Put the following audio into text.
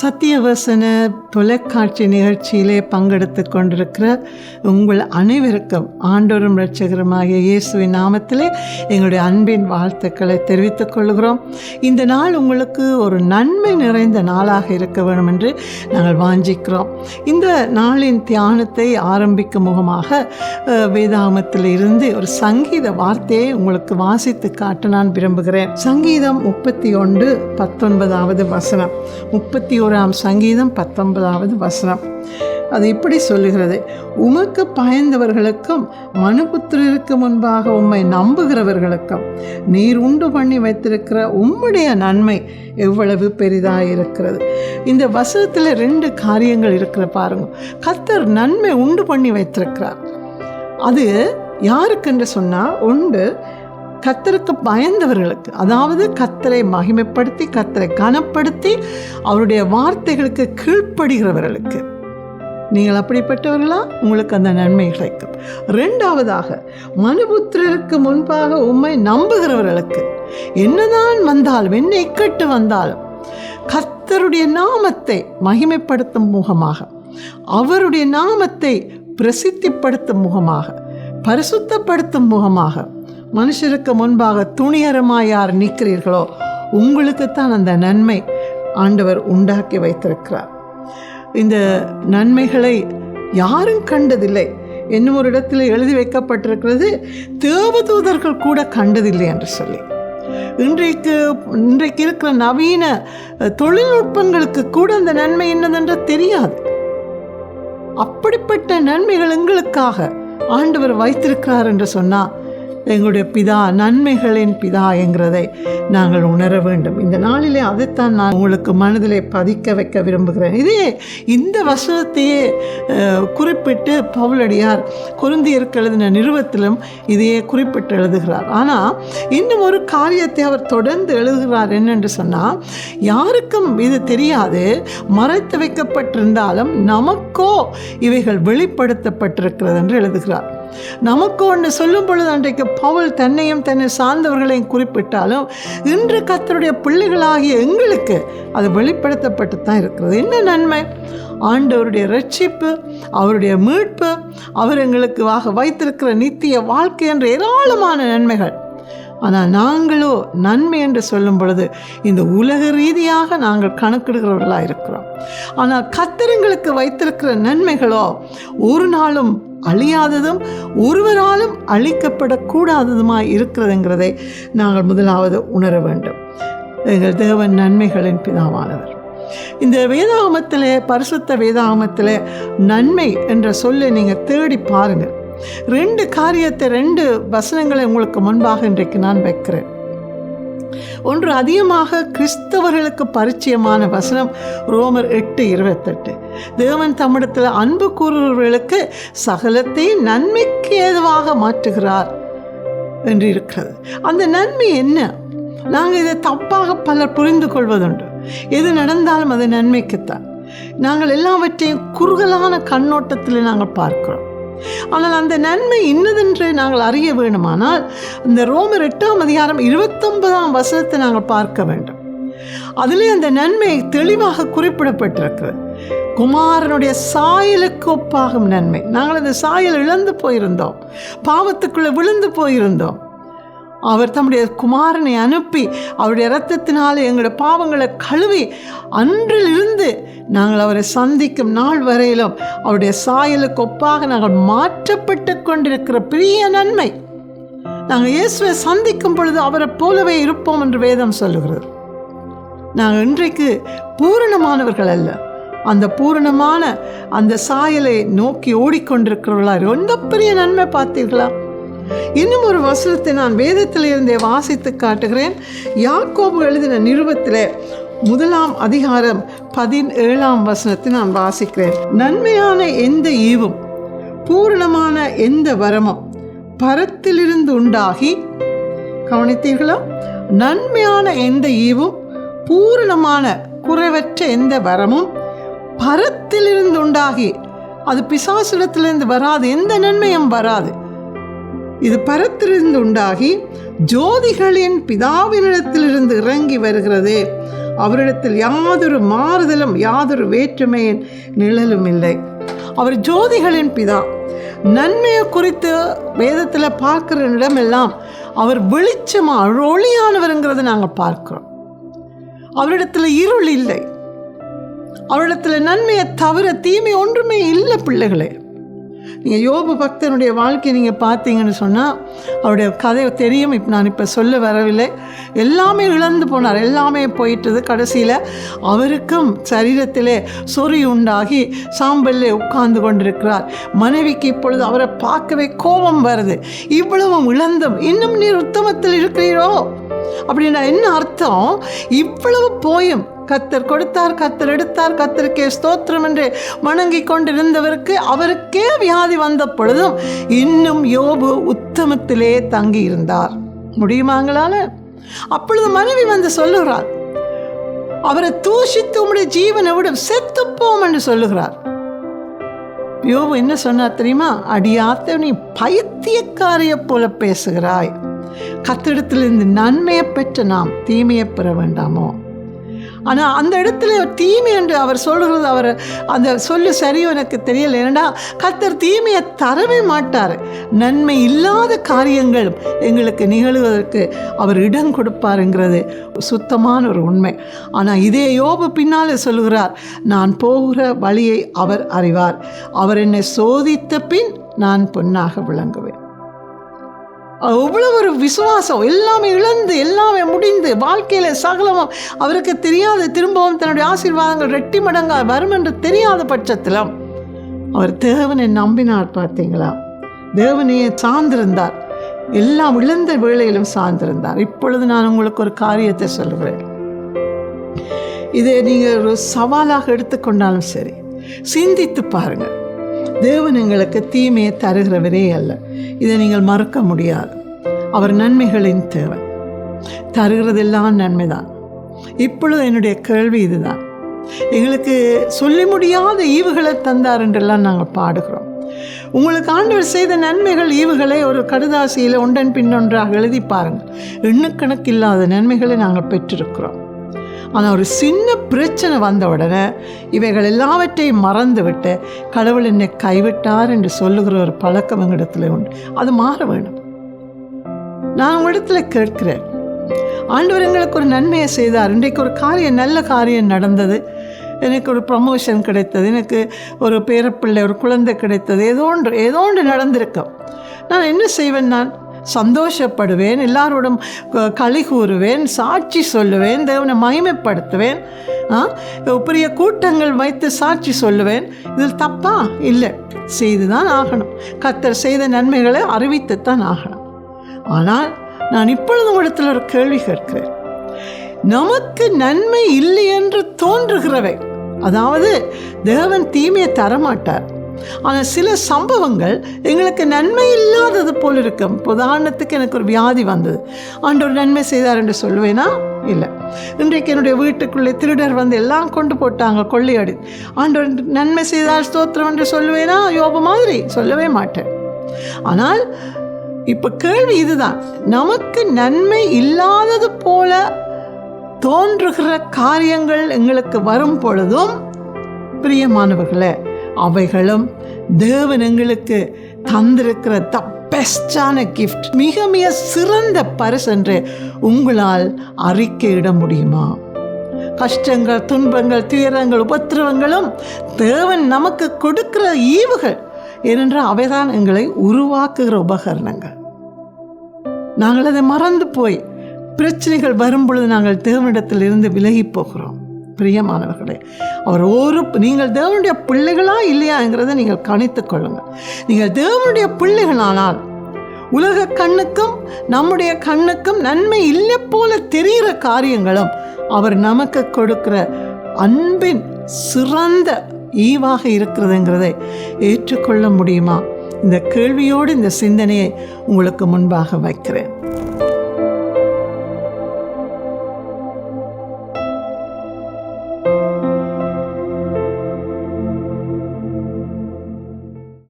சத்தியவசன தொலைக்காட்சி நிகழ்ச்சியிலே பங்கெடுத்து கொண்டிருக்கிற உங்கள் அனைவருக்கும் ஆண்டோரும் இரட்சகருமாகிய இயேசுவின் நாமத்திலே எங்களுடைய அன்பின் வாழ்த்துக்களை தெரிவித்துக் கொள்கிறோம். இந்த நாள் உங்களுக்கு ஒரு நன்மை நிறைந்த நாளாக இருக்க வேண்டும் என்று நாங்கள் வாஞ்சிக்கிறோம். இந்த நாளின் தியானத்தை ஆரம்பிக்கும் முகமாக வேதாமத்தில் இருந்து ஒரு சங்கீத வார்த்தையை உங்களுக்கு வாசித்து காட்ட நான் விரும்புகிறேன். சங்கீதம் முப்பத்தி ஒன்று பத்தொன்பதாவது வசனம். முப்பத்தி ஓராம் சங்கீதம் பத்தொன்பதாவது வசனம். அது இப்படி சொல்லுகிறது. உமக்கு பயந்தவர்களுக்கும் மனுபுத்திரருக்கு முன்பாக உம்மை நம்புகிறவர்களுக்கும் நீர் உண்டு பண்ணி வைத்திருக்கிற உம்முடைய நன்மை எவ்வளவு பெரிதாக இருக்கிறது இந்த வசனத்தில் ரெண்டு காரியங்கள் இருக்கிற பாருங்க. கத்தர் நன்மை உண்டு பண்ணி வைத்திருக்கிறார். அது யாருக்கென்று சொன்னால் உண்டு கத்தருக்கு பயந்தவர்களுக்கு அதாவது கத்தரை மகிமைப்படுத்தி கத்தரை கனப்படுத்தி அவருடைய வார்த்தைகளுக்கு கீழ்ப்படுகிறவர்களுக்கு. நீங்கள் அப்படிப்பட்டவர்களா? உங்களுக்கு அந்த நன்மை கிடைக்கும். ரெண்டாவதாக மனுபுத்திரருக்கு முன்பாக உண்மை நம்புகிறவர்களுக்கு என்னதான் வந்தாலும் என்ன இக்கட்டு வந்தாலும் கத்தருடைய நாமத்தை மகிமைப்படுத்தும் முகமாக அவருடைய நாமத்தை பிரசித்திப்படுத்தும் முகமாக பரிசுத்தப்படுத்தும் முகமாக மனுஷருக்கு முன்பாக துணிகரமாய் யார் நிற்கிறீர்களோ உங்களுக்குத்தான் அந்த நன்மை ஆண்டவர் உண்டாக்கி வைத்திருக்கிறார். இந்த நன்மைகளை யாரும் கண்டதில்லை. என்னும் ஒரு இடத்தில் எழுதி வைக்கப்பட்டிருக்கிறது தேவதூதர்கள் கூட கண்டதில்லை என்று சொல்லி. இன்றைக்கு இன்றைக்கு இருக்கிற நவீன தொழில்நுட்பங்களுக்கு கூட அந்த நன்மை என்னதென்று தெரியாது. அப்படிப்பட்ட நன்மைகள் எங்களுக்காக ஆண்டவர் வைத்திருக்கிறார் என்று சொன்னால் எங்களுடைய பிதா நன்மைகளின் பிதா என்கிறதை நாங்கள் உணர வேண்டும். இந்த நாளிலே அதைத்தான் நான் உங்களுக்கு மனதிலே பதிக்க வைக்க விரும்புகிறேன். இதே இந்த வசனத்தையே குறிப்பிட்டு பவுலடியார் குருந்தியருக்கு எழுதின நிறுவத்திலும் இதையே குறிப்பிட்டு எழுதுகிறார். ஆனால் இன்னும் ஒரு காரியத்தை அவர் தொடர்ந்து எழுதுகிறார் என்னென்று சொன்னால் யாருக்கும் இது தெரியாது. மறைத்து வைக்கப்பட்டிருந்தாலும் நமக்கோ இவைகள் வெளிப்படுத்தப்பட்டிருக்கிறது என்று எழுதுகிறார். நமக்கு ஒன்று சொல்லும் பொழுது அன்றைக்கு பவுல் தன்னையும் தன்னை சார்ந்தவர்களையும் குறிப்பிட்டாலும் இன்று கத்தருடைய பிள்ளைகளாகிய எங்களுக்கு அது வெளிப்படுத்தப்பட்டு தான் இருக்கிறது. என்ன நன்மை? ஆண்டவருடைய ரட்சிப்பு அவருடைய மீட்பு அவர் எங்களுக்கு வைத்திருக்கிற நித்திய வாழ்க்கை என்ற ஏராளமான நன்மைகள். ஆனால் நாங்களோ நன்மை என்று சொல்லும் பொழுது இந்த உலக ரீதியாக நாங்கள் கணக்கிடுகிறவர்களாக இருக்கிறோம் ஆனால் கத்திரங்களுக்கு வைத்திருக்கிற நன்மைகளோ ஒரு நாளும் அழியாததும் ஒருவராலும் அழிக்கப்படக்கூடாததுமாய் இருக்கிறதுங்கிறதை நாங்கள் முதலாவது உணர வேண்டும். எங்கள் தேவன் நன்மைகளின் பிதாவானவர். இந்த வேதாகமத்தில் பரிசுத்த வேதாகமத்தில் நன்மை என்ற சொல்லை நீங்கள் தேடி பாருங்கள். ரெண்டு காரியத்தை ரெண்டு வசனங்களை உங்களுக்கு முன்பாக இன்றைக்கு நான் வைக்கிறேன். ஒன்று அதிகமாக கிறிஸ்தவர்களுக்கு பரிச்சயமான வசனம் ரோமர் எட்டு இருபத்தெட்டு. தேவன் தம்மிடத்தில் அன்பு கூறுபவர்களுக்கு சகலத்தை நன்மைக்கு ஏதுவாக மாற்றுகிறார் என்று இருக்கிறது. அந்த நன்மை என்ன? நாங்கள் இதை தப்பாக பலர் புரிந்து கொள்வதுண்டு. எது நடந்தாலும் அது நன்மைக்குத்தான். நாங்கள் எல்லாவற்றையும் குறுகலான கண்ணோட்டத்தில் நாங்கள் பார்க்கிறோம். ஆனால் அந்த நன்மை இன்னதென்று நாங்கள் அறிய வேண்டுமானால் இந்த ரோமர் எட்டாம் அதிகாரம் இருபத்தொன்பதாம் வசனத்தை நாங்கள் பார்க்க வேண்டும். அதிலே அந்த நன்மை தெளிவாக குறிப்பிடப்பட்டிருக்கிறது. குமாரனுடைய சாயலுக்கு ஒப்பாகும் நன்மை. நாங்கள் அந்த சாயல் இழந்து போயிருந்தோம். பாவத்துக்குள்ளே விழுந்து போயிருந்தோம். அவர் தம்முடைய குமாரனை அனுப்பி அவருடைய ரத்தத்தினால் எங்களுடைய பாவங்களை கழுவி அன்றிலிருந்து நாங்கள் அவரை சந்திக்கும் நாள் வரையிலும் அவருடைய சாயலுக்கு ஒப்பாக நாங்கள் மாற்றப்பட்டு கொண்டிருக்கிற பெரிய நன்மை. நாங்கள் இயேசுவை சந்திக்கும் பொழுது அவரை போலவே இருப்போம் என்று வேதம் சொல்லுகிறது. நாங்கள் இன்றைக்கு பூரணமானவர்கள் அல்ல. அந்த பூரணமான அந்த சாயலை நோக்கி ஓடிக்கொண்டிருக்கிறவர்களா ரொம்ப பெரிய நன்மை பார்த்தீர்களா? இன்னும் ஒரு வசனத்தை நான் வேதத்தில் இருந்தே வாசித்து காட்டுகிறேன். யாக்கோபு எழுதின நிருபத்தில் முதலாம் அதிகாரம் பதினேழாம் வசனத்தை நான் வாசிக்கிறேன். நன்மையான எந்த ஈவும் பூரணமான எந்த வரமும் பரத்திலிருந்து உண்டாகி கவனித்தீர்களா? நன்மையான எந்த ஈவும் பூரணமான குறைவற்ற எந்த வரமும் பரத்திலிருந்து உண்டாகி அது பிசாசிடத்திலிருந்து வராது எந்த நன்மையும் வராது. இது பரத்திலிருந்து உண்டாகி ஜோதிகளின் பிதாவினிடத்திலிருந்து இறங்கி வருகிறது. அவரிடத்தில் யாதொரு மாறுதலும் யாதொரு வேற்றுமையின் நிழலும் இல்லை. அவர் ஜோதிகளின் பிதா. நன்மையை குறித்து வேதத்தில் பார்க்குற இடமெல்லாம் அவர் வெளிச்சமாக ஒளியானவருங்கிறத நாங்கள் பார்க்குறோம். அவரிடத்தில் இருள் இல்லை. அவரிடத்தில் நன்மையை தவிர தீமை ஒன்றுமே இல்லை பிள்ளைகளே. நீங்கள் யோபு பக்தனுடைய வாழ்க்கையை நீங்கள் பார்த்தீங்கன்னு சொன்னால் அவருடைய கதை தெரியும். இப்போ நான் இப்போ சொல்ல வரவில்லை. எல்லாமே இழந்து போனார். எல்லாமே போயிட்டது கடைசியில் அவருக்கும் சரீரத்திலே சொறி உண்டாகி சாம்பல்லே உட்கார்ந்து கொண்டிருக்கிறார். மனைவிக்கு இப்பொழுது அவரை பார்க்கவே கோபம் வருது. இவ்வளவும் இழந்தும் இன்னும் நீர் உத்தமத்தில் இருக்கிறீரோ? அப்படின்னா என்ன அர்த்தம்? இவ்வளவு போயும் கத்தர் கொடுத்தார் கத்தர் எடுத்தார் கத்தருக்கே ஸ்தோத்திரம் என்று வணங்கி கொண்டிருந்தவருக்கு அவருக்கே வியாதி வந்த பொழுதும் இன்னும் யோபு உத்தமத்திலே தங்கி இருந்தார் முடியுமாங்களால அப்பொழுது மனைவி வந்து சொல்லுகிறார் அவரை தூஷித்து உம்முடைய ஜீவனை விட செத்துப்போம் என்று சொல்லுகிறார். யோபு என்ன சொன்னார் தெரியுமா? அடியாத்த நீ பைத்தியக்காரிய போல பேசுகிறாய். கத்திடத்திலிருந்து நன்மையை பெற்ற நாம் தீமையை பெற வேண்டாமோ? ஆனால் அந்த இடத்துல தீமை என்று அவர் சொல்கிறது அவர் அந்த சொல்லு சரியோ எனக்கு தெரியல. ஏன்னா கத்தர் தீமையை தரவே மாட்டார். நன்மை இல்லாத காரியங்களும் எங்களுக்கு நிகழ்வதற்கு அவர் இடம் கொடுப்பாருங்கிறது சுத்தமான ஒரு உண்மை. ஆனால் இதே யோபு பின்னாலே சொல்லுகிறார் நான் போகிற வழியை அவர் அறிவார். அவர் என்னை சோதித்த பின் நான் பொன்னாக விளங்குவேன். அவ்வளோ ஒரு விசுவாசம். எல்லாமே இழந்து எல்லாமே முடிந்து வாழ்க்கையில் சகலமும் அவருக்கு தெரியாத திரும்பவும் தன்னுடைய ஆசீர்வாதங்கள் ரெட்டி மடங்காக வரும் என்று தெரியாத பட்சத்தில் அவர் தேவனை நம்பினார் பார்த்தீங்களா? தேவனையே சார்ந்திருந்தார். எல்லாம் இழந்த வேளையிலும் சார்ந்திருந்தார். இப்பொழுது நான் உங்களுக்கு ஒரு காரியத்தை சொல்கிறேன் இதை நீங்கள் ஒரு சவாலாக எடுத்துக்கொண்டாலும் சரி சிந்தித்து பாருங்கள். தேவன் எங்களுக்கு தீமையை தருகிறவரே அல்ல. இதை நீங்கள் மறக்க முடியாது. அவர் நன்மைகளின் தேவை தருகிறதெல்லாம் நன்மைதான். இப்பொழுது என்னுடைய கேள்வி இதுதான். எங்களுக்கு சொல்லி முடியாத ஈவுகளை தந்தார் என்றெல்லாம் நாங்கள் பாடுகிறோம். உங்களுக்கு ஆண்டவர் செய்த நன்மைகள் ஈவுகளை ஒரு கடுதாசியில் ஒன்றன் பின்னொன்றாக எழுதி பாருங்கள். எண்ணுக்கணக்கில்லாத நன்மைகளை நாங்கள் பெற்றிருக்கிறோம். ஆனால் ஒரு சின்ன பிரச்சனை வந்த உடனே இவைகள் எல்லாவற்றையும் மறந்துவிட்டு கடவுள் என்னை கைவிட்டார் என்று சொல்லுகிற ஒரு பழக்கம் எங்களிடத்துல உண்டு. அது மாற வேணும் நான் உங்களிடத்துல கேட்கிறேன். ஆண்டவர் எங்களுக்கு ஒரு நன்மையை செய்தார். இன்றைக்கு ஒரு காரியம் நல்ல காரியம் நடந்தது. எனக்கு ஒரு ப்ரமோஷன் கிடைத்தது. எனக்கு ஒரு பேரப்பிள்ளை ஒரு குழந்தை கிடைத்தது. ஏதோ ஒன்று ஏதோ ஒன்று நடந்திருக்கும் நான் என்ன செய்வேன் நான்? சந்தோஷப்படுவேன் எல்லாரோடும் களி கூறுவேன் சாட்சி சொல்லுவேன் தேவனை மகிமைப்படுத்துவேன் ஆ, பெரிய கூட்டங்கள் வைத்து சாட்சி சொல்லுவேன். இதில் தப்பா? இல்லை. செய்து தான் ஆகணும். கத்தர் செய்த நன்மைகளை அறிவித்து தான் ஆகணும். ஆனால் நான் இப்பொழுது உங்களிடத்தில் ஒரு கேள்வி கேட்கிறேன். நமக்கு நன்மை இல்லை என்று தோன்றுகிறவை. அதாவது தேவன் தீமையை தரமாட்டார். ஆனால் சில சம்பவங்கள் எங்களுக்கு நன்மை இல்லாதது போல் இருக்கும். உதாரணத்துக்கு எனக்கு ஒரு வியாதி வந்தது. ஆண்டவர் நன்மை செய்தார் என்று சொல்லுவேனா இல்லை. இன்றைக்கு என்னுடைய வீட்டுக்குள்ளே திருடர் வந்து எல்லாம் கொண்டு போட்டாங்க கொள்ளையாடி ஆண்டவர் நன்மை செய்தார் ஸ்தோத்திரம் என்று சொல்லுவேனா யோப மாதிரி. சொல்லவே மாட்டேன். ஆனால் இப்போ கேள்வி இதுதான். நமக்கு நன்மை இல்லாதது போல தோன்றுகிற காரியங்கள் எங்களுக்கு வரும் பொழுதும் பிரியமானவர்களே அவைகளும் தேவன் எங்களுக்கு தந்திருக்கிற த பெஸ்டான கிஃப்ட் மிக மிக சிறந்த பரிசு என்று உங்களால் அறிக்கையிட முடியுமா? கஷ்டங்கள் துன்பங்கள் துயரங்கள் உபத்திரவங்களும் தேவன் நமக்கு கொடுக்கிற ஈவுகள் ஏனென்றால் அவைதான் எங்களை உருவாக்குகிற உபகரணங்கள். நாங்கள் அதை மறந்து போய் பிரச்சனைகள் வரும்பொழுது நாங்கள் தேவனிடத்தில் இருந்து விலகி போகிறோம். பிரியமானவர்களே அவர் ஒரு நீங்கள் தேவனுடைய பிள்ளைகளா இல்லையாங்கிறதை நீங்கள் கணித்துக் கொள்ளுங்கள். நீங்கள் தேவனுடைய பிள்ளைகளானால் உலக கண்ணுக்கும் நம்முடைய கண்ணுக்கும் நன்மை இல்லை போல தெரிகிற காரியங்களும் அவர் நமக்கு கொடுக்கிற அன்பின் சிறந்த ஈவாக இருக்கிறதுங்கிறதை ஏற்றுக்கொள்ள முடியுமா? இந்த கேள்வியோடு இந்த சிந்தனையை உங்களுக்கு முன்பாக வைக்கிறேன்.